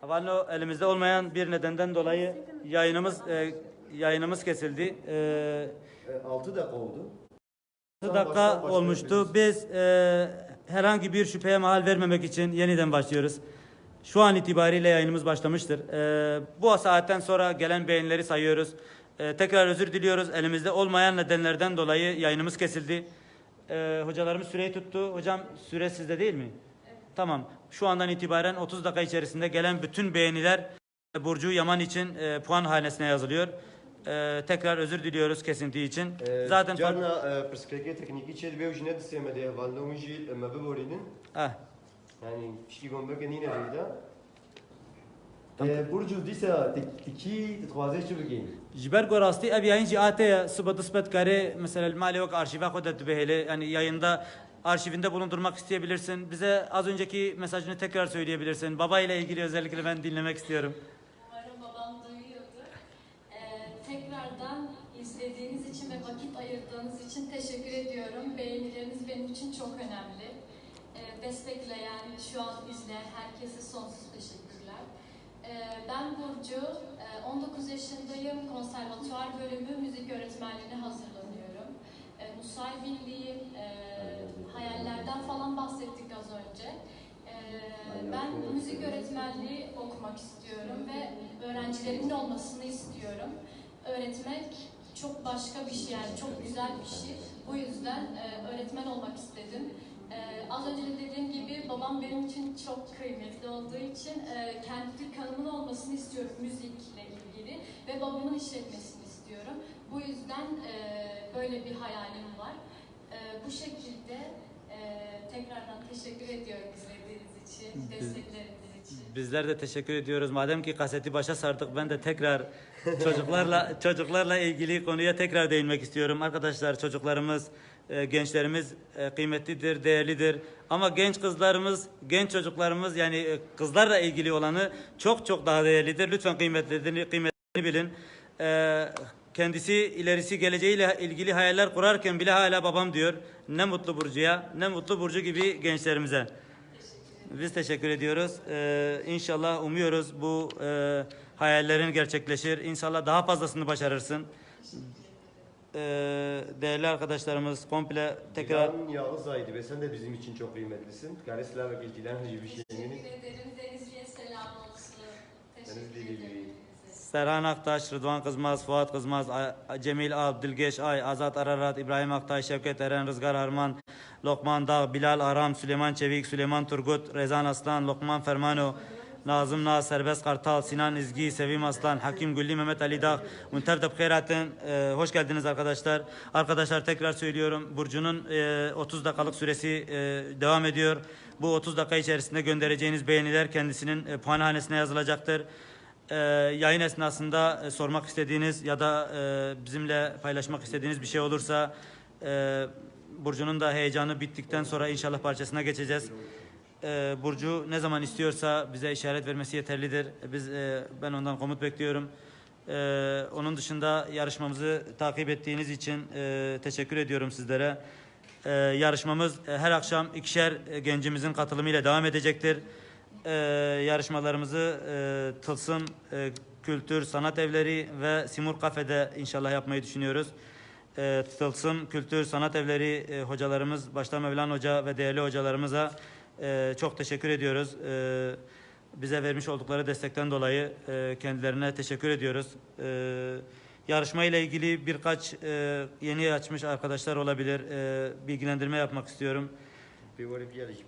Havano elimizde olmayan bir nedenden dolayı yayınımız e, yayınımız kesildi. E, 6 dakika oldu. 6 dakika olmuştu. Biz e, herhangi bir şüpheye mahal vermemek için yeniden başlıyoruz. Şu an itibariyle yayınımız başlamıştır. E, bu saatten sonra gelen beğenileri sayıyoruz. E, tekrar özür diliyoruz. Elimizde olmayan nedenlerden dolayı yayınımız kesildi. E, hocalarımız süreyi tuttu. Hocam süre sizde değil mi? Tamam. Şu andan itibaren 30 dakika içerisinde gelen bütün beğeniler e, Burcu Yaman için e, puan hanesine yazılıyor. E, tekrar özür diliyoruz kesinti için. Ee, Zaten Carna perspektife tekniki çel ve ujine de sevmedi. Valno uji me beborinin. Ah, Yani şiki gombe kenine değil de. Burcu disa tiki troisième çubuk Jiber gorasti ev yayın cihateye sıbatı sıbat kare mesela mali yok arşive kodet behele yani yayında arşivinde bulundurmak isteyebilirsin. Bize az önceki mesajını tekrar söyleyebilirsin. Baba ile ilgili özellikle ben dinlemek istiyorum. Umarım babam duyuyordur. Ee, tekrardan izlediğiniz için ve vakit ayırdığınız için teşekkür ediyorum. Beğenileriniz benim için çok önemli. Ee, destekleyen, şu an izleyen herkese sonsuz teşekkürler. Ee, ben Burcu, Ee, 19 yaşındayım. Konservatuvar bölümü müzik öğretmenliğine hazırlanıyorum. Ee, Musay Birliği, e, hayallerden falan bahsettik az önce. Ee, ben müzik öğretmenliği okumak istiyorum ve öğrencilerimin olmasını istiyorum. Öğretmek çok başka bir şey yani çok güzel bir şey. Bu yüzden e, öğretmen olmak istedim. Ee, az önce de dediğim gibi babam benim için çok kıymetli olduğu için e, kendi dükkanımın olmasını istiyorum müzikle ilgili ve babamın işletmesini istiyorum. Bu yüzden e, böyle bir hayalim var. E, bu şekilde e, tekrardan teşekkür ediyorum izlediğiniz için, destekleriniz için. Bizler de teşekkür ediyoruz. Madem ki kaseti başa sardık ben de tekrar çocuklarla çocuklarla ilgili konuya tekrar değinmek istiyorum. Arkadaşlar çocuklarımız, e, gençlerimiz e, kıymetlidir, değerlidir. Ama genç kızlarımız, genç çocuklarımız yani kızlarla ilgili olanı çok çok daha değerlidir. Lütfen kıymetlerini, kıymetlerini bilin. Kendisi ilerisi geleceğiyle ilgili hayaller kurarken bile hala babam diyor. Ne mutlu Burcu'ya, ne mutlu Burcu gibi gençlerimize. Biz teşekkür ediyoruz. Ee, inşallah umuyoruz bu e, hayallerin gerçekleşir. İnşallah daha fazlasını başarırsın. Ee, değerli arkadaşlarımız komple tekrar Tekrar Yağız Aydı ve sen de bizim için çok kıymetlisin. Karesler ve ilgilen hiçbir şeyini. Teşekkür ederim. Denizli'ye selam olsun. Teşekkür Denizli ederim. Lili. Serhan Aktaş, Rıdvan Kızmaz, Fuat Kızmaz, Cemil Abdülgeç Ay, Azat Ararat, İbrahim Aktay, Şevket Eren, Rızgar Harman, Lokman Dağ, Bilal Aram, Süleyman Çevik, Süleyman Turgut, Rezan Aslan, Lokman Fermano, Nazım Naz, Serbest Kartal, Sinan İzgi, Sevim Aslan, Hakim Gülli, Mehmet Ali Dağ, Münter Depkeyrat'ın e, hoş geldiniz arkadaşlar. Arkadaşlar tekrar söylüyorum Burcu'nun e, 30 dakikalık süresi e, devam ediyor. Bu 30 dakika içerisinde göndereceğiniz beğeniler kendisinin e, puanhanesine yazılacaktır. Ee, yayın esnasında e, sormak istediğiniz ya da e, bizimle paylaşmak istediğiniz bir şey olursa e, Burcu'nun da heyecanı bittikten sonra inşallah parçasına geçeceğiz. E, Burcu ne zaman istiyorsa bize işaret vermesi yeterlidir. Biz e, ben ondan komut bekliyorum. E, onun dışında yarışmamızı takip ettiğiniz için e, teşekkür ediyorum sizlere. E, yarışmamız e, her akşam ikişer e, gencimizin katılımıyla devam edecektir e, yarışmalarımızı e, Tılsım e, Kültür Sanat Evleri ve Simur Kafe'de inşallah yapmayı düşünüyoruz. E, Tılsım Kültür Sanat Evleri e, hocalarımız, başta Mevlan Hoca ve değerli hocalarımıza e, çok teşekkür ediyoruz. E, bize vermiş oldukları destekten dolayı e, kendilerine teşekkür ediyoruz. E, yarışma ile ilgili birkaç e, yeni açmış arkadaşlar olabilir. E, bilgilendirme yapmak istiyorum.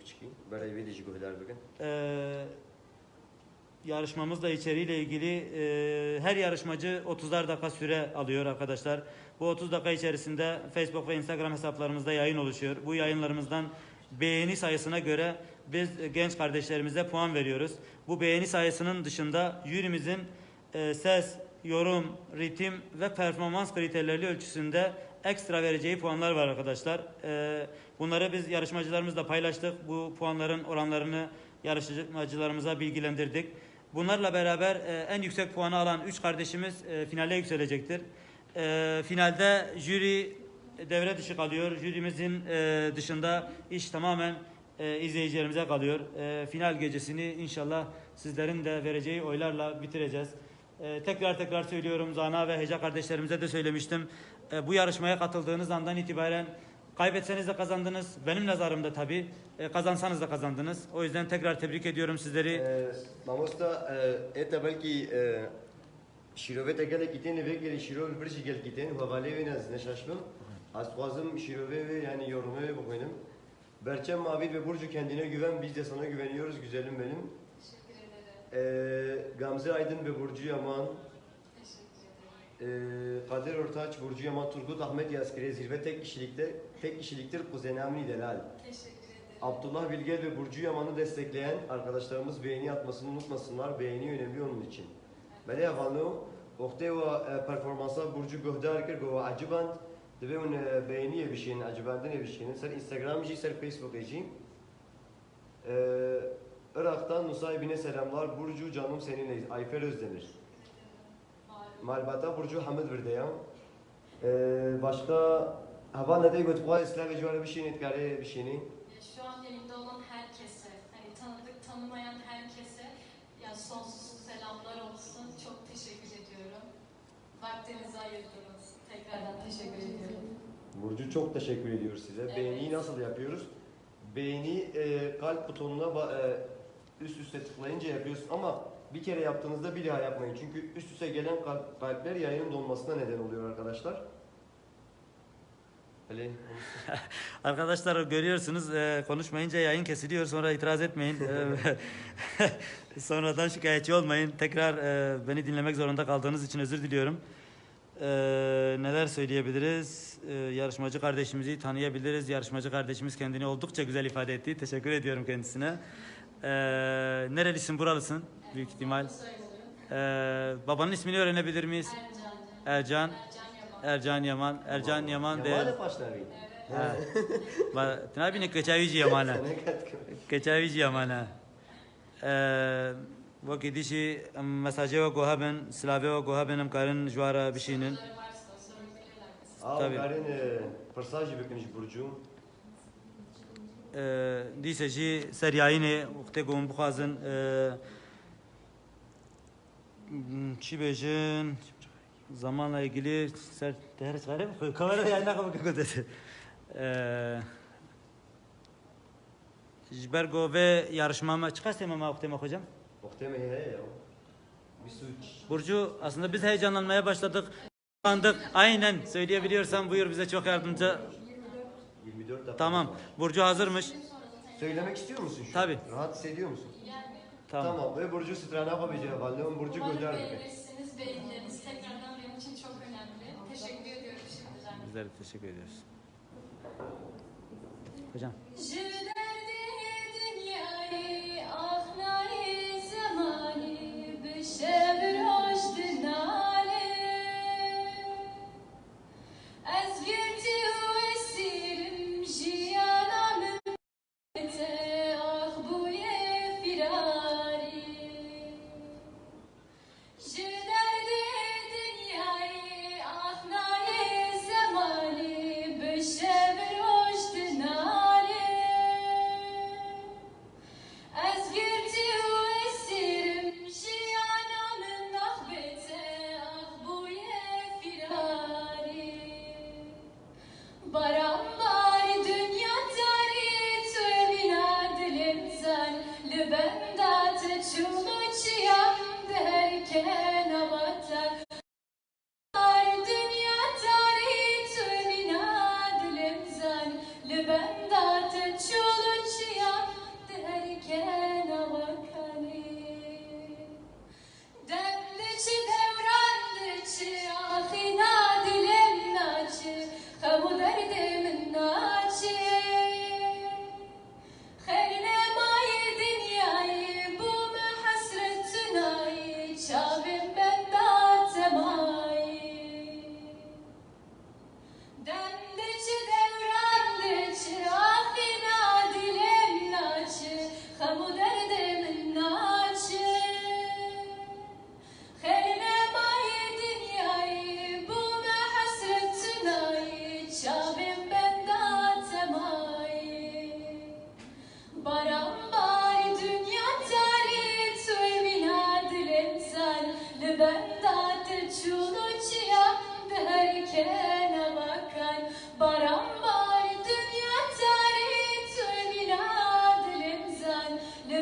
Bir çıkayım. Böyle bir de gohlar bakın. Ee, yarışmamızla içeriğiyle ilgili e, her yarışmacı 30'lar dakika süre alıyor arkadaşlar. Bu 30 dakika içerisinde Facebook ve Instagram hesaplarımızda yayın oluşuyor. Bu yayınlarımızdan beğeni sayısına göre biz genç kardeşlerimize puan veriyoruz. Bu beğeni sayısının dışında jürimizin e, ses, yorum, ritim ve performans kriterleri ölçüsünde ekstra vereceği puanlar var arkadaşlar. E, bunları biz yarışmacılarımızla paylaştık. Bu puanların oranlarını yarışmacılarımıza bilgilendirdik. Bunlarla beraber e, en yüksek puanı alan 3 kardeşimiz e, finale yükselecektir. E, finalde jüri devre dışı kalıyor. Jürimizin e, dışında iş tamamen izleyicilerimize kalıyor. Final gecesini inşallah sizlerin de vereceği oylarla bitireceğiz. Tekrar tekrar söylüyorum Zana ve Heca kardeşlerimize de söylemiştim. E, bu yarışmaya katıldığınız andan itibaren kaybetseniz de kazandınız. Benim nazarımda tabii. E, kazansanız da kazandınız. O yüzden tekrar tebrik ediyorum sizleri. Mamosta eta belki şirove gelek giten ve gel şirove bir şey gel giten havale ve naz neşaşmım. Az fazım şirove ve yani yorumu ve bu benim. Berçem Mavi ve Burcu kendine güven biz de sana güveniyoruz güzelim benim. Teşekkür ederim. Ee, Gamze Aydın ve Burcu Yaman, ee, Kadir Ortaç, Burcu Yaman Turgut, Ahmet Yaskire zirve tek kişilikte tek kişiliktir Kuzenamni Delal. Teşekkür ederim. Abdullah Bilge ve Burcu Yaman'ı destekleyen arkadaşlarımız beğeni atmasını unutmasınlar. Beğeni önemli onun için. Beli Havanu, Okteva e, performansa Burcu Göhdar Kirgo ve Acıband. Dibe un e, beğeni yevişin, Acıband'ın yevişin. Ser Instagram için, ser Facebook için. E, Irak'tan Nusaybin'e selamlar. Burcu canım seninleyiz. Ayfer Özdemir. Malbata Burcu Hamid Virdeya. Ee, başka hava ne İslam ve civarı bir şeyin etkari bir şeyini. Ya Şu an yayında olan herkese, hani tanıdık tanımayan herkese ya sonsuz selamlar olsun. Çok teşekkür ediyorum. Vaktinizi ayırdınız. Tekrardan teşekkür ediyorum. Burcu çok teşekkür ediyoruz size. Evet. Beğeniyi nasıl yapıyoruz? Beğeni e, kalp butonuna e, üst üste tıklayınca yapıyoruz ama bir kere yaptığınızda bir daha yapmayın. Çünkü üst üste gelen kalp, kalpler yayının donmasına neden oluyor arkadaşlar. Öyle. Arkadaşlar görüyorsunuz e, konuşmayınca yayın kesiliyor sonra itiraz etmeyin. E, Sonradan şikayetçi olmayın. Tekrar e, beni dinlemek zorunda kaldığınız için özür diliyorum. E, neler söyleyebiliriz? E, yarışmacı kardeşimizi tanıyabiliriz. Yarışmacı kardeşimiz kendini oldukça güzel ifade etti. Teşekkür ediyorum kendisine. Ee, nerelisin, buralısın büyük ihtimal. Ee, babanın ismini öğrenebilir miyiz? Ercan. Ercan Ercan Yaman. Ercan Yaman de... Yamalı başlamayın. Ba- Tına bine kaçavici Yaman'a. Kaçavici Yaman'a. Ee, Vakit dişi mesajı ve gohabın, silahı ve gohabın emkarın juara bişinin. Tabii. Tabii. Ağabeylerin fırsatçı e, bir kınış burcum. bükünüş Burcu. دیسەژی سەریایینێ وختێ گۆم بخوازن چی بێژن زمانla ilgili ser değer çıkarayım mı? Kamera yayına kabul götürdü. Jbergo ve yarışmama çıkarsam ama oktema hocam. Muhteme he ya. Bir suç. Burcu aslında biz heyecanlanmaya başladık. Andık. Aynen söyleyebiliyorsan buyur bize çok yardımcı. 24 dakika. Tamam. Burcu hazırmış. Söylemek istiyor musun şu? Tabii. an? Rahat hissediyor musun? Tamam. Tamam. Ve Burcu Strana yapabileceği Vallahi Burcu umarım gönder. beğenirsiniz. Beğenileriniz tekrardan benim için çok önemli. Teşekkür ediyorum şimdiden. Bizler de teşekkür ediyoruz. Hocam. Je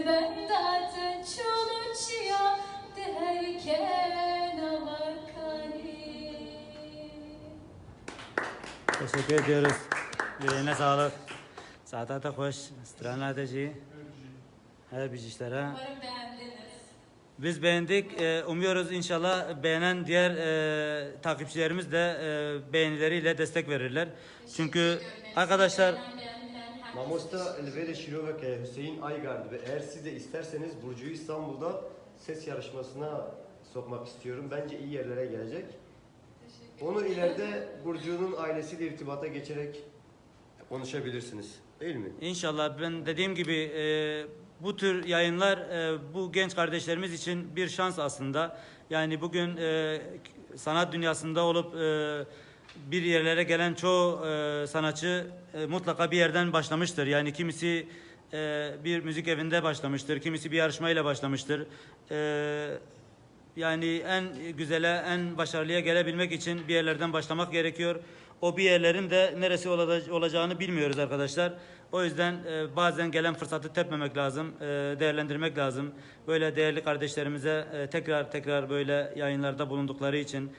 bendate çoluçya derken avakani. Teşekkür ediyoruz. Yüreğine sağlık. Saadete hoş. Stranate ji. Her bir işlere. Biz beğendik. Ee, umuyoruz inşallah beğenen diğer e, takipçilerimiz de e, beğenileriyle destek verirler. Çünkü arkadaşlar Mamosta Elvede Şirovek e, Hüseyin Aygard ve eğer siz de isterseniz Burcu'yu İstanbul'da ses yarışmasına sokmak istiyorum. Bence iyi yerlere gelecek. teşekkür Onu ileride Burcu'nun ailesiyle irtibata geçerek konuşabilirsiniz. Değil mi? İnşallah ben dediğim gibi e, bu tür yayınlar e, bu genç kardeşlerimiz için bir şans aslında. Yani bugün e, sanat dünyasında olup e, bir yerlere gelen çoğu e, sanatçı e, mutlaka bir yerden başlamıştır. Yani kimisi e, bir müzik evinde başlamıştır, kimisi bir yarışmayla başlamıştır. E, yani en güzele, en başarılıya gelebilmek için bir yerlerden başlamak gerekiyor. O bir yerlerin de neresi olaca- olacağını bilmiyoruz arkadaşlar. O yüzden e, bazen gelen fırsatı tepmemek lazım, e, değerlendirmek lazım. Böyle değerli kardeşlerimize e, tekrar tekrar böyle yayınlarda bulundukları için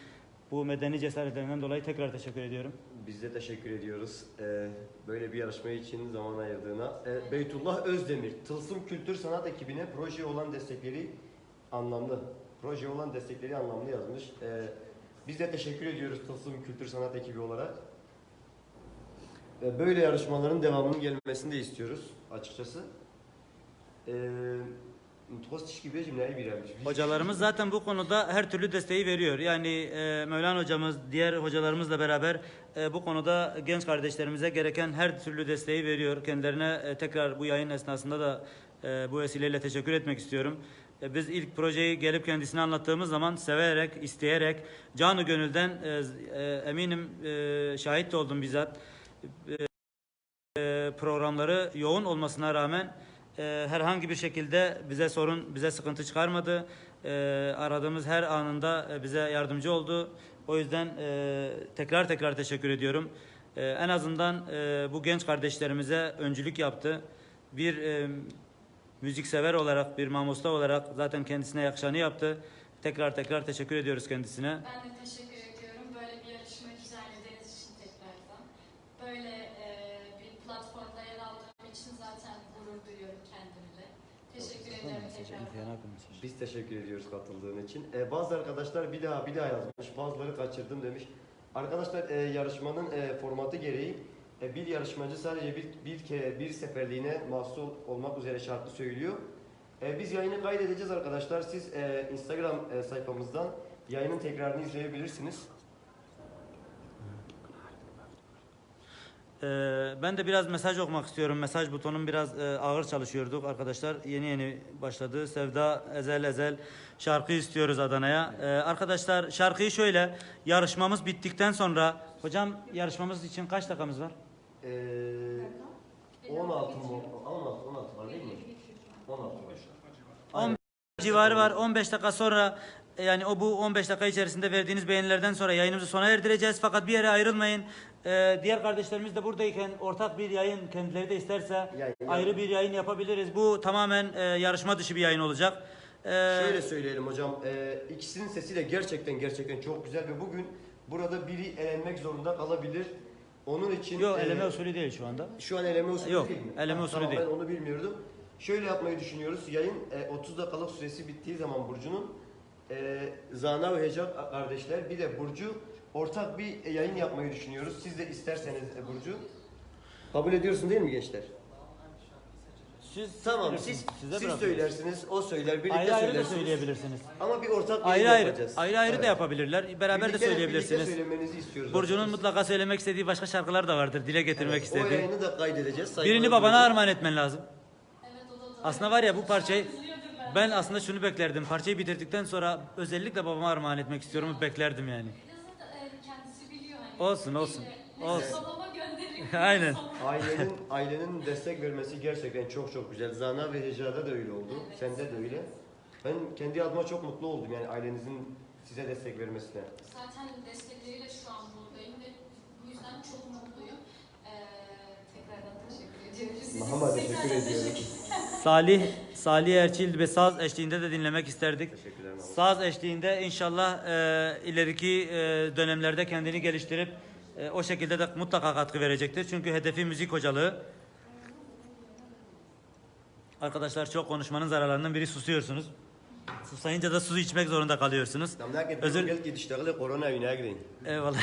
bu medeni cesaretlerinden dolayı tekrar teşekkür ediyorum. Biz de teşekkür ediyoruz e, böyle bir yarışma için zaman ayırdığına. E, Beytullah Özdemir, Tılsım Kültür Sanat ekibine proje olan destekleri anlamlı. Proje olan destekleri anlamlı yazmış. E, biz de teşekkür ediyoruz Tılsım Kültür Sanat ekibi olarak. E, böyle yarışmaların devamının gelmesini de istiyoruz açıkçası. E, Hocalarımız zaten bu konuda her türlü desteği veriyor. Yani e, Mevlana hocamız, diğer hocalarımızla beraber e, bu konuda genç kardeşlerimize gereken her türlü desteği veriyor. Kendilerine e, tekrar bu yayın esnasında da e, bu vesileyle teşekkür etmek istiyorum. E, biz ilk projeyi gelip kendisine anlattığımız zaman severek, isteyerek, canı gönülden e, e, eminim e, şahit de oldum bizzat. E, programları yoğun olmasına rağmen e, herhangi bir şekilde bize sorun, bize sıkıntı çıkarmadı. E, aradığımız her anında e, bize yardımcı oldu. O yüzden e, tekrar tekrar teşekkür ediyorum. E, en azından e, bu genç kardeşlerimize öncülük yaptı. Bir e, müziksever olarak, bir mamusta olarak zaten kendisine yakışanı yaptı. Tekrar tekrar teşekkür ediyoruz kendisine. Ben de teşekkür ediyorum böyle bir yarışma düzenlediğiniz için tekrardan. Böyle e, bir platformda yer aldığım için zaten gurur duyuyorum kendimle. Teşekkür ederim tekrardan. Biz teşekkür ediyoruz katıldığın için. Ee, bazı arkadaşlar bir daha bir daha yazmış, bazıları kaçırdım demiş. Arkadaşlar e, yarışmanın e, formatı gereği e, bir yarışmacı sadece bir bir kere bir seferliğine mahsul olmak üzere şartlı söylüyor. E, biz yayını kaydedeceğiz arkadaşlar. Siz e, Instagram e, sayfamızdan yayının tekrarını izleyebilirsiniz. Ee, ben de biraz mesaj okumak istiyorum. Mesaj butonum biraz e, ağır çalışıyorduk arkadaşlar. Yeni yeni başladı. Sevda Ezel Ezel şarkı istiyoruz Adana'ya. Ee, arkadaşlar şarkıyı şöyle yarışmamız bittikten sonra hocam yarışmamız için kaç dakikamız var? E, 16 mı? 16 16 var değil mi? 16 var. 15 civarı var. 15 dakika sonra e, yani o bu 15 dakika içerisinde verdiğiniz beğenilerden sonra yayınımızı sona erdireceğiz. Fakat bir yere ayrılmayın. Ee, diğer kardeşlerimiz de buradayken ortak bir yayın kendileri de isterse Yayın- ayrı bir yayın yapabiliriz. Bu tamamen e, yarışma dışı bir yayın olacak. Ee, Şöyle söyleyelim hocam, e, ikisinin sesi de gerçekten gerçekten çok güzel ve bugün burada biri elenmek zorunda kalabilir. Onun için Yok e, eleme usulü değil şu anda. şu an eleme usulü Yok, değil mi? eleme usulü tamam, değil. Ben onu bilmiyordum. Şöyle yapmayı düşünüyoruz. Yayın e, 30 dakikalık süresi bittiği zaman Burcu'nun e, Zana ve Hecat kardeşler bir de Burcu ortak bir yayın yapmayı düşünüyoruz. Siz de isterseniz e, Burcu. Kabul ediyorsun değil mi gençler? Siz Tamam siz size siz söylersiniz, o söyler, birlikte Ayrı ayrı da söylersiniz. söyleyebilirsiniz. Ama bir ortak yayın ayrı, yapacağız. ayrı ayrı Evet. da yapabilirler. Beraber de Birlikte- söyleyebilirsiniz. Birlikte söylemenizi istiyoruz. Burcu'nun mutlaka söylemek istediği başka şarkılar da vardır. Dile getirmek O istediği. yayını da kaydedeceğiz. Birini babana koyacağız. armağan etmen lazım. Aslında var ya bu parçayı ben aslında şunu beklerdim. Parçayı bitirdikten sonra özellikle babama armağan etmek istiyorum. Beklerdim yani. Yazı da, e, kendisi biliyor hani. Olsun, olsun, olsun. Babama. Aynen. Ailenin ailenin destek vermesi gerçekten çok çok güzel. Zana ve Heca'da da öyle oldu. Evet. Sende de öyle. Ben kendi adıma çok mutlu oldum yani ailenizin size destek vermesine. Zaten destekleriyle şu an buradayım ve bu yüzden çok mutluyum. Ee, tekrardan teşekkür ediyoruz. Mahama teşekkür Tekrardan ediyorum. teşekkür- Salih Salih Erçil ve saz eşliğinde de dinlemek isterdik. Teşekkürler. Saz eşliğinde inşallah e, ileriki e, dönemlerde kendini geliştirip E, o şekilde de mutlaka katkı verecektir. Çünkü hedefi müzik hocalığı. Arkadaşlar çok konuşmanın zararlarından biri susuyorsunuz. Susayınca da su içmek zorunda kalıyorsunuz. Özür dişlerle korona evine gidin. Eyvallah.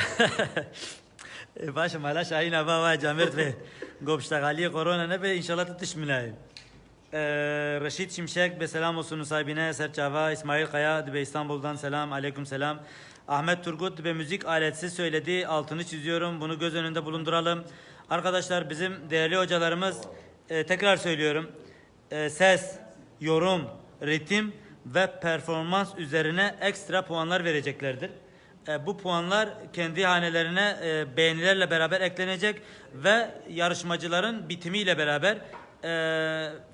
Başım hala şahin aba ve camirt ve gobştagali korona ne be inşallah tutış milayim. Ee, Reşit Şimşek be selam olsun sahibine Serçava İsmail Kaya be İstanbul'dan selam aleyküm selam. Ahmet Turgut be müzik aletsiz söyledi altını çiziyorum bunu göz önünde bulunduralım. Arkadaşlar bizim değerli hocalarımız e, tekrar söylüyorum e, ses, yorum, ritim ve performans üzerine ekstra puanlar vereceklerdir. E, bu puanlar kendi hanelerine e, beğenilerle beraber eklenecek ve yarışmacıların bitimiyle beraber e,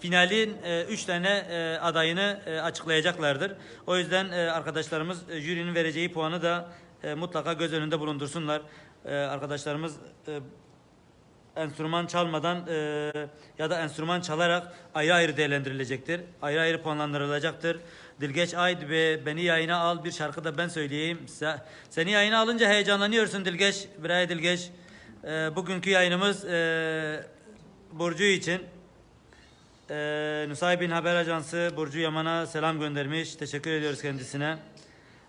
finalin 3 tane e, adayını e, açıklayacaklardır. O yüzden e, arkadaşlarımız e, jürinin vereceği puanı da e, mutlaka göz önünde bulundursunlar. E, arkadaşlarımız e, enstrüman çalmadan e, ya da enstrüman çalarak ayrı ayrı değerlendirilecektir. Ayrı ayrı puanlandırılacaktır. Dilgeç Ayd ve beni yayına al bir şarkı da ben söyleyeyim. Se- Seni yayına alınca heyecanlanıyorsun Dilgeç. Biraya Dilgeç. E, bugünkü yayınımız e, Burcu için. E, Nusaybin Haber Ajansı Burcu Yaman'a selam göndermiş. Teşekkür ediyoruz kendisine.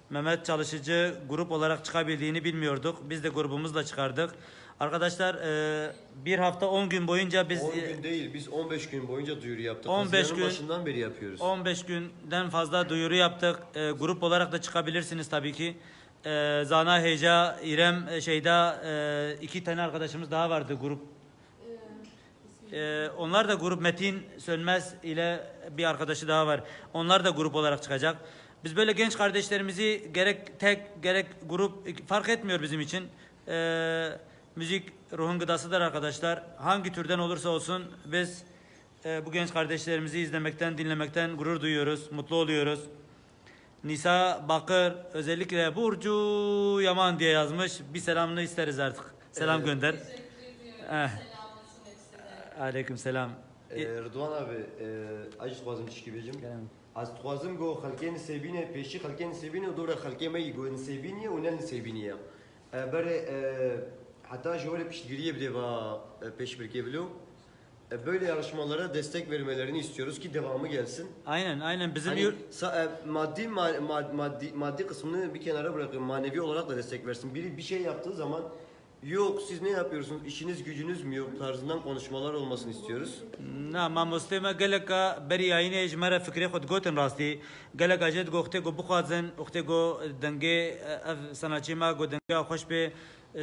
Mehmet Çalışıcı grup olarak çıkabildiğini bilmiyorduk. Biz de grubumuzla çıkardık. Arkadaşlar e, bir hafta 10 gün boyunca biz 10 gün değil biz 15 gün boyunca duyuru yaptık. 15 Haziran'ın gün- başından beri yapıyoruz. 15 günden fazla duyuru yaptık. E, grup olarak da çıkabilirsiniz tabii ki. E, Zana Heca, İrem e, Şeyda e, iki tane arkadaşımız daha vardı grup. E, onlar da grup Metin Sönmez ile bir arkadaşı daha var. Onlar da grup olarak çıkacak. Biz böyle genç kardeşlerimizi gerek tek gerek grup fark etmiyor bizim için. E, müzik ruhun gıdasıdır arkadaşlar. Hangi türden olursa olsun biz e, bu genç kardeşlerimizi izlemekten, dinlemekten gurur duyuyoruz, mutlu oluyoruz. Nisa Bakır özellikle Burcu Yaman diye yazmış. Bir selamını isteriz artık. Selam Evet. gönder. Teşekkür ediyorum. Eh. Aleyküm selam. Ee, Rıdvan abi, e, acı tuazım çişkibicim. Az tuazım go halkên sebine, peşi halkên sebine, dora halkê me yî go sebiniye û ne sebiniye. Bere hatta şöyle pişgiriye bile va peş birke bilo. E, Böyle yarışmalara destek vermelerini istiyoruz ki devamı gelsin. Aynen aynen bizim Hani sa- e, maddi ma- ma- maddi maddi kısmını bir kenara bırakın manevi olarak da destek versin. Biri bir şey yaptığı zaman yok siz ne yapıyorsunuz işiniz gücünüz mü yok tarzından konuşmalar olmasını istiyoruz. Na ma mustema geleka beri yayine jmara fikri khud gotin rasti geleka jet goxte go bukhazin oxte go denge ev sanatçı ma go denge hoş be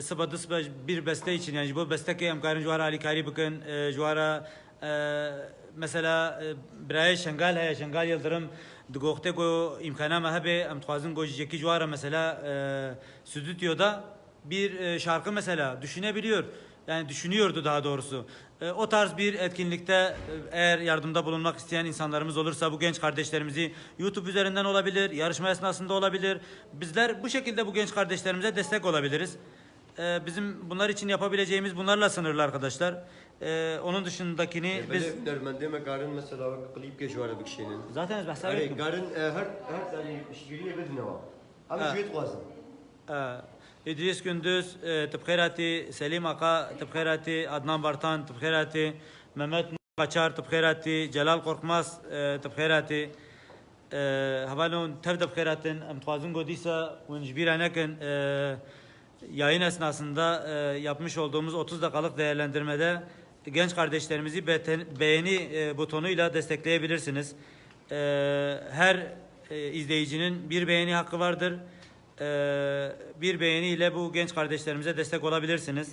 sıba dısba bir beste için yani bu beste ki emkarın juara ali kari bakın juara mesela برای شنگال هیا شنگال یلدرم دگوخته گو امکانه ما هبه ام تخوازن گو جکی جوارا mesela stüdyoda bir e, şarkı mesela düşünebiliyor. Yani düşünüyordu daha doğrusu. E, o tarz bir etkinlikte e, eğer yardımda bulunmak isteyen insanlarımız olursa bu genç kardeşlerimizi YouTube üzerinden olabilir, yarışma esnasında olabilir. Bizler bu şekilde bu genç kardeşlerimize destek olabiliriz. Bizim bunlar için yapabileceğimiz bunlarla sınırlı arkadaşlar. Onun dışındakini biz Böyle dermende me garın mesela klip geç var bir şeyinin. zaten Hani garın e, her her tane işgiriye bedine var. Abi Ha. cüet İdris Gündüz, e, tıbkhirati Selim Aka, tıbkhirati Adnan Bartan, tıbkhirati Mehmet Kaçar, tıbkhirati Celal Korkmaz, e, tıbkhirati e, Havalon tev tıbkhiratin, emtuazın godisa, unjbira nekin, e, yayın esnasında e, yapmış olduğumuz 30 dakikalık değerlendirmede genç kardeşlerimizi beten, beğeni e, butonuyla destekleyebilirsiniz. E, her e, izleyicinin bir beğeni hakkı vardır. E, bir beğeniyle bu genç kardeşlerimize destek olabilirsiniz.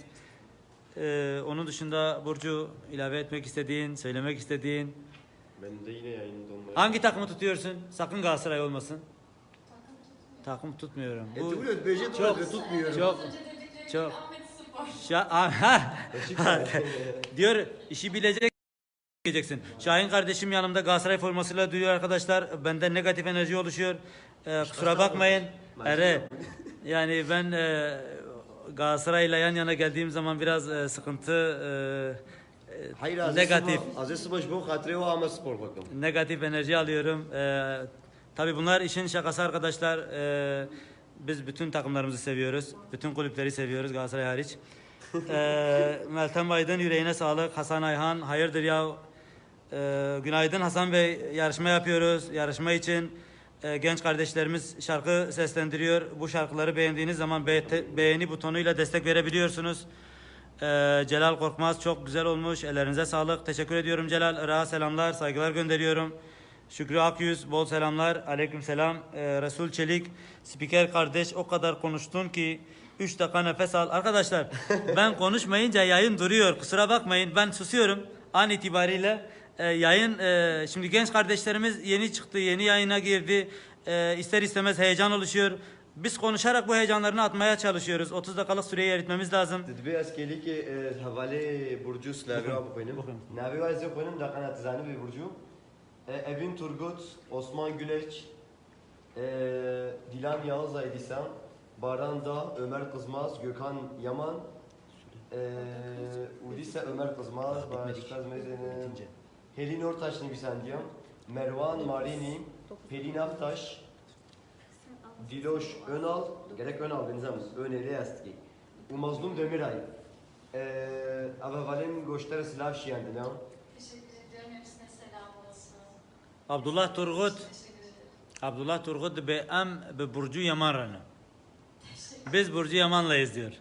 E, onun dışında Burcu ilave etmek istediğin, söylemek istediğin Ben de yine yayın donmayı. hangi takımı tutuyorsun? Sakın Galatasaray olmasın. Takım tutmuyorum. E Bu beje çok- tutmuyorum. çok çok-. Şa- ha, diyor işi bilecek diyeceksin. Şahin kardeşim yanımda Galatasaray formasıyla duyuyor arkadaşlar. Bende negatif enerji oluşuyor. Ee, kusura bakmayın. Ere. Yani ben e, Galatasaray'la yan yana geldiğim zaman biraz e, sıkıntı e, e, Hayır Aziz negatif Sıbaş- Aziz Sıbaş bu hatırı o ama spor bakın. negatif enerji alıyorum. Ee, tabii bunlar işin şakası arkadaşlar. Ee, Biz bütün takımlarımızı seviyoruz. Bütün kulüpleri seviyoruz Galatasaray hariç. Ee, Meltem Aydın yüreğine sağlık. Hasan Ayhan hayırdır ya. Ee, günaydın Hasan Bey. Yarışma yapıyoruz. Yarışma için e, genç kardeşlerimiz şarkı seslendiriyor. Bu şarkıları beğendiğiniz zaman be- beğeni butonuyla destek verebiliyorsunuz. Ee, Celal Korkmaz çok güzel olmuş. Ellerinize sağlık. Teşekkür ediyorum Celal. Irak'a selamlar, saygılar gönderiyorum. Şükrü Akyüz, bol selamlar. Aleyküm selam. Ee, Resul Çelik, spiker kardeş o kadar konuştun ki 3 dakika nefes al. Arkadaşlar ben konuşmayınca yayın duruyor. Kusura bakmayın ben susuyorum an itibariyle. E, yayın e, şimdi genç kardeşlerimiz yeni çıktı, yeni yayına girdi. E, ister istemez heyecan oluşuyor. Biz konuşarak bu heyecanlarını atmaya çalışıyoruz. 30 dakikalık süreyi eritmemiz lazım. Dibê ez kelîkê e, hevalê Burcu. Bixwîn. Navê wa ez ê xwînim deqena tizanî vê Burcu. E, Evin Turgut, Osman Güleç, e, Dilan Yağız Aydisan, Baran Dağ, Ömer Kızmaz, Gökhan Yaman, Udise Ömer Kızmaz, başka mezene, Helin Ortaç Nibisandiyan, Mervan Marini, Pelin Aktaş, Diloş Önal, gerek Önal benzemez, Öneri Astki. U Mazlum Demiray. Eee Avavalin Goşter Slav Şiyandina. Teşekkür ediyorum. Hepsine selam olsun. Abdullah Turgut, Teşekkür ederim. Abdullah Turgut be em be Burcu Yaman ranı. Biz Burcu Yaman'layız diyor.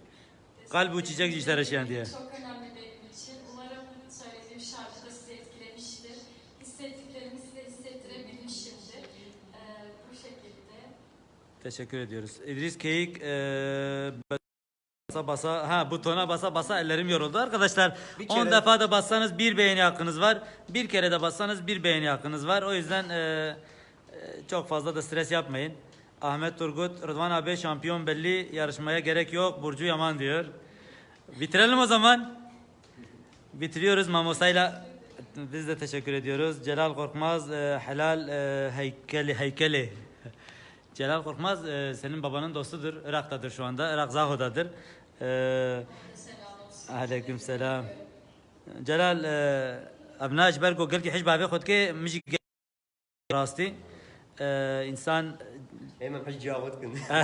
Kalbi uçacak işler yaşayan diye. Çok önemli benim için. Umarım söylediğim şarkı da sizi etkilemiştir. Hissettiklerimi size hissettirebilmişimdir. Ee, bu şekilde. Teşekkür ediyoruz. İdris Keyik eee, basa basa ha butona basa basa ellerim yoruldu arkadaşlar. Bir 10 kere- defa da bassanız bir beğeni hakkınız var. Bir kere de bassanız bir beğeni hakkınız var. O yüzden eee, çok fazla da stres yapmayın. Ahmet Turgut, Rıdvan abi şampiyon belli yarışmaya gerek yok. Burcu Yaman diyor. Bitirelim o zaman. Bitiriyoruz Mamosa'yla. Biz de teşekkür ediyoruz. Celal Korkmaz, eee, helal eee, heykeli heykeli. Celal Korkmaz eee, senin babanın dostudur. Irak'tadır şu anda. Irak Zaho'dadır. Eee Selam olsun. عليكم سلام جلال آه، ابناء جبركو قال كي حجب ابي خد كي مجي راستي آه، انسان Hemen hiç cevap kın. Tabii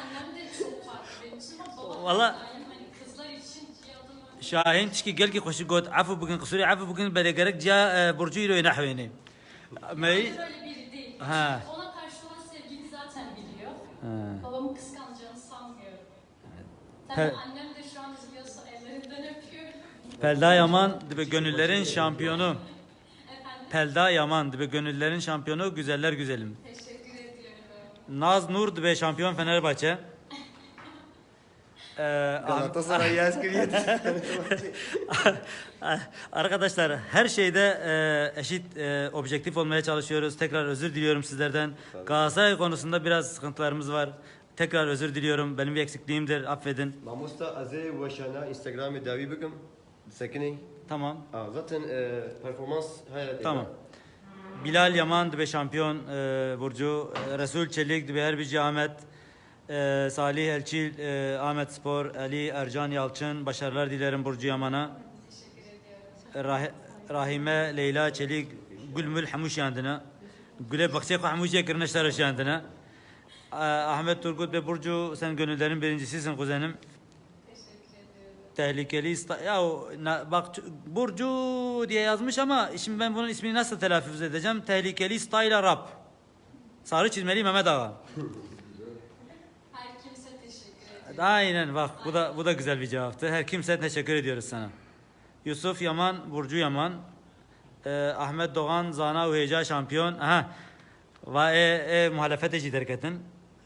annem de çok farklı benim için. Babam Vallahi- da aynı, hani kızlar için bir adım önce. شاهين تشكي قال كي خوش قوت عفو بكن قصوري عفو بكن بدي قرك جا آه، برجو يلو ينحويني ما ي- Hayır öyle biri değil. Ha. Ha. Babamı kıskanacağını sanmıyorum. He. Tabii annem de şu an izliyorsa ellerinden öpüyorum. Pelda Yaman dibe gönüllerin şampiyonu. Efendim Pelda Yaman dibe gönüllerin şampiyonu güzeller güzelim. teşekkür ediyorum. Naz Nur dibe şampiyon Fenerbahçe. Galatasaray yaz kiriyet. Arkadaşlar her şeyde e, eşit e, objektif olmaya çalışıyoruz. Tekrar özür diliyorum sizlerden. Galatasaray konusunda biraz sıkıntılarımız var. Tekrar özür diliyorum. Benim bir eksikliğimdir. Affedin. Mamusta azê weşana Instagram'ı davi bikim. Sekini. Tamam. Aa, zaten e, performans hayal Tamam. Bilal Yaman dibe şampiyon e, Burcu. E, Resul Çelik dibe Herbici Ahmet. E, Salih Elçil e, Ahmet Spor. Ali Ercan Yalçın. Başarılar dilerim Burcu Yaman'a. Rah- Rahime Leyla Çelik Gülmül Hamuş yandına. Güle bakçe Hamuş kirneşler yandına. Ahmet Turgut ve Burcu sen gönüllerin birincisisin kuzenim. Tehlikeli ya bak Burcu diye yazmış ama şimdi ben bunun ismini nasıl telaffuz edeceğim? Tehlikeli style rap. Sarı çizmeli Mehmet Ağa. Her kimse teşekkür ediyor. Aynen bak bu da bu da güzel bir cevaptı. Her kimse teşekkür ediyoruz sana. Yusuf Yaman, Burcu Yaman, e, Ahmet Doğan, Zana Uheca şampiyon. Aha. Ve e, e, muhalefet eşit hareketin.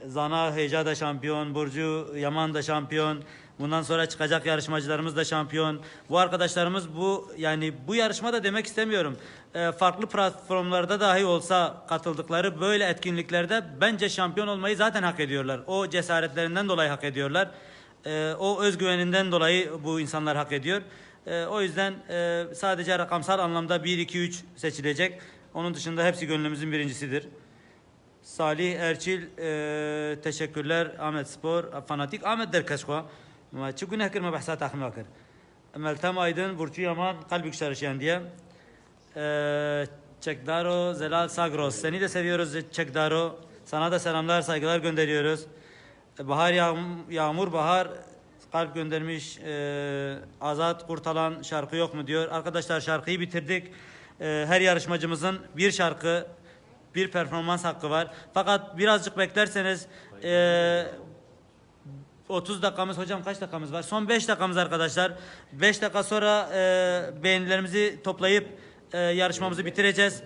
Zana Uheca da şampiyon, Burcu Yaman da şampiyon. Bundan sonra çıkacak yarışmacılarımız da şampiyon. Bu arkadaşlarımız bu yani bu yarışmada demek istemiyorum. E, farklı platformlarda dahi olsa katıldıkları böyle etkinliklerde bence şampiyon olmayı zaten hak ediyorlar. O cesaretlerinden dolayı hak ediyorlar. E, o özgüveninden dolayı bu insanlar hak ediyor. E, o yüzden e, sadece rakamsal anlamda 1, 2, 3 seçilecek. Onun dışında hepsi gönlümüzün birincisidir. Salih Erçil e, teşekkürler Ahmet Spor fanatik Ahmet der keşkwa ma çu günah kır ma bahsat ahma kır Meltem Aydın Burcu Yaman kalbi yükselişen diye e, Çekdaro Zelal Sagros seni de seviyoruz Çekdaro Sana da selamlar, saygılar gönderiyoruz. E, Bahar Yağm- Yağmur Bahar kalp göndermiş. E, Azat Kurtalan şarkı yok mu diyor. Arkadaşlar şarkıyı bitirdik. E, her yarışmacımızın bir şarkı, bir performans hakkı var. Fakat birazcık beklerseniz e, 30 dakikamız hocam kaç dakikamız var? Son 5 dakikamız arkadaşlar. 5 dakika sonra e, beğenilerimizi toplayıp e, yarışmamızı bitireceğiz.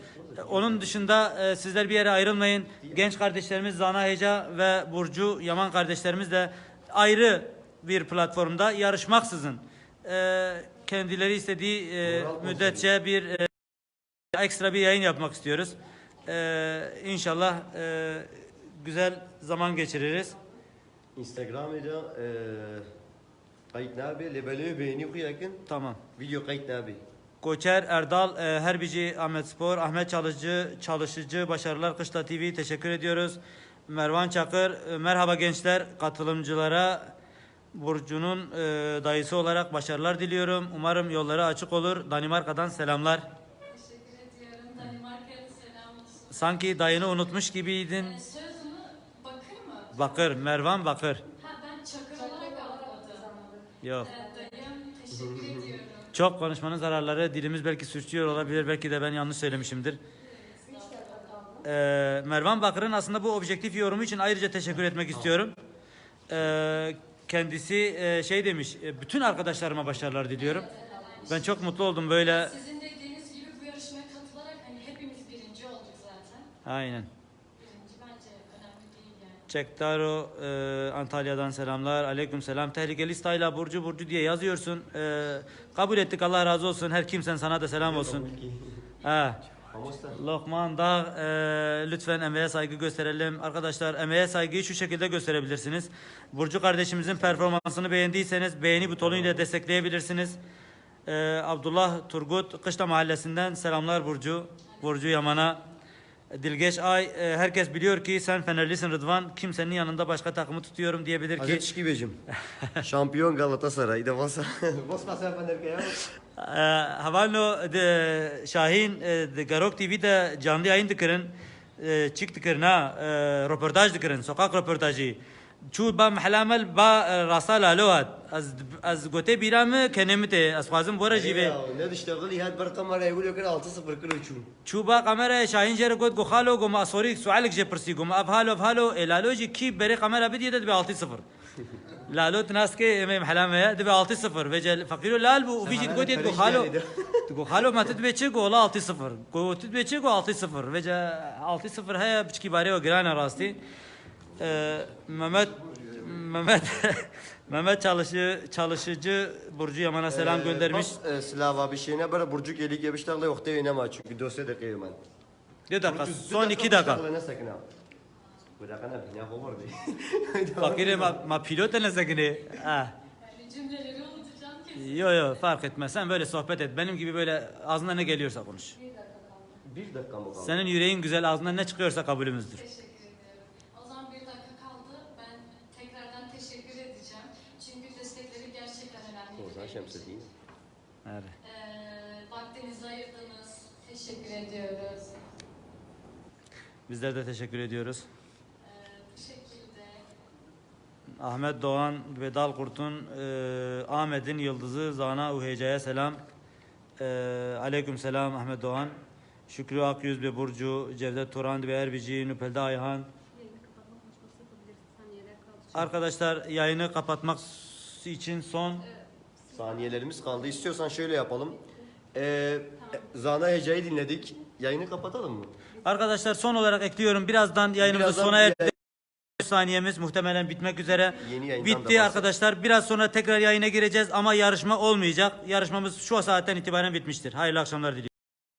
Onun dışında e, sizler bir yere ayrılmayın. Genç kardeşlerimiz Zana Heca ve Burcu Yaman kardeşlerimiz de ayrı bir platformda yarışmaksızın e, kendileri istediği e, müddetçe bir e, ekstra bir yayın yapmak istiyoruz. E, inşallah e, güzel zaman geçiririz. Instagram'da e, kayıt ne abi? Lebelü beğeni okuyaken Tamam. video kayıt ne abi? Koçer Erdal, e, Herbici Ahmet Spor, Ahmet Çalışıcı, Çalışıcı, Başarılar Kışla TV teşekkür ediyoruz. Mervan Çakır, e, merhaba gençler, katılımcılara Burcu'nun e, dayısı olarak başarılar diliyorum. Umarım yolları açık olur. Danimarka'dan selamlar. Teşekkür ediyorum. Danimarka'ya da selam olsun. Sanki dayını unutmuş gibiydin. Sözümü bakır mı? Bakır, Mervan Bakır. Ha ben çakır olarak. Yok. Ee, dayım teşekkür ediyorum. Çok konuşmanın zararları dilimiz belki sürçüyor olabilir. Belki de ben yanlış söylemişimdir. Ee, Mervan Bakır'ın aslında bu objektif yorumu için ayrıca teşekkür etmek istiyorum. Ee, kendisi e, şey demiş, e, bütün arkadaşlarıma başarılar diliyorum. Ben çok mutlu oldum böyle. Sizin dediğiniz gibi bu yarışmaya katılarak hani hepimiz birinci olduk zaten. Aynen. Birinci bence önemli değil yani. Çektaro e, Antalya'dan selamlar. Aleyküm selam. Tehlikeli stayla Burcu Burcu diye yazıyorsun. E, kabul ettik Allah razı olsun. Her kimsen sana da selam olsun. Ha. Lokman Dağ e, lütfen emeğe saygı gösterelim. Arkadaşlar emeğe saygıyı şu şekilde gösterebilirsiniz. Burcu kardeşimizin performansını beğendiyseniz beğeni butonuyla destekleyebilirsiniz. E, Abdullah Turgut Kışla Mahallesi'nden selamlar Burcu. Burcu Yaman'a. Dilgeç Ay e, herkes biliyor ki sen Fenerlisin Rıdvan. Kimsenin yanında başka takımı tutuyorum diyebilir ki. Hazreti Şikibecim. Şampiyon Galatasaray. De basa. Bosma sen Fener'e ya. Ee, Havalno de Şahin e, de Garok TV'de canlı yayın dikirin. E, Çık dikirin ha. e, Röportaj dikirin. Sokak röportajı. Çu ba mahlamel ba e, rasa lalo از az gote biramı kenemite az fazım bora jive. Ne diştegil ihat bir kamera evul yoker 6-0 kilo çu. Çuba kamera şahin jere got go khalo go masorik sualik je persi go ab halo halo elaloji ki bere kamera bidi yedet be 6-0. لالوت ناس کې امام حلامه د 6-0 وجل فقير لال بو وفي جد ګوتې ګو خالو ګو خالو ما تد به چې ګو 6-0 ګو تد به چې ګو 6-0 وجا 6-0 هيا بچکی باره و ګرانه راستي ممت ممت Mehmet Çalışı, Çalışıcı Burcu Yaman'a ee, selam ee, göndermiş. E, Slava bir şeyine böyle Burcu gelik yemişlerle yok değil ama çünkü dosya da kıyım ben. Bir dakika, Burcu, son iki dakika. Ne sakin ha? Bu dakika ne bina hovur değil. Fakire ma, ma pilot ne sakin ha? Hani cümleleri unutacağım kesin. Yo yo fark etmez. Sen böyle sohbet et. Benim gibi böyle ağzından ne geliyorsa konuş. Bir dakika mı kaldı? Senin yüreğin güzel ağzından ne çıkıyorsa kabulümüzdür. Teşekkür Evet. Ee, vaktinizi ayırdınız. Teşekkür ediyoruz. Bizler de teşekkür ediyoruz. Ee, bu şekilde Ahmet Doğan ve Dalkurt'un e, Ahmet'in yıldızı Zana Uheyca'ya selam. E, aleyküm selam Ahmet Doğan. Şükrü Akyüz ve Burcu, Cevdet Turan ve Erbici, Nüpelde Ayhan. Arkadaşlar yayını kapatmak için son Saniyelerimiz kaldı. İstiyorsan şöyle yapalım. Ee, Zana Heca'yı dinledik. Yayını kapatalım mı? Arkadaşlar son olarak ekliyorum. Birazdan yayınımızı Birazdan sona bir erdik. saniyemiz muhtemelen bitmek üzere. Yeni Bitti arkadaşlar. Biraz sonra tekrar yayına gireceğiz ama yarışma olmayacak. Yarışmamız şu saatten itibaren bitmiştir. Hayırlı akşamlar diliyorum.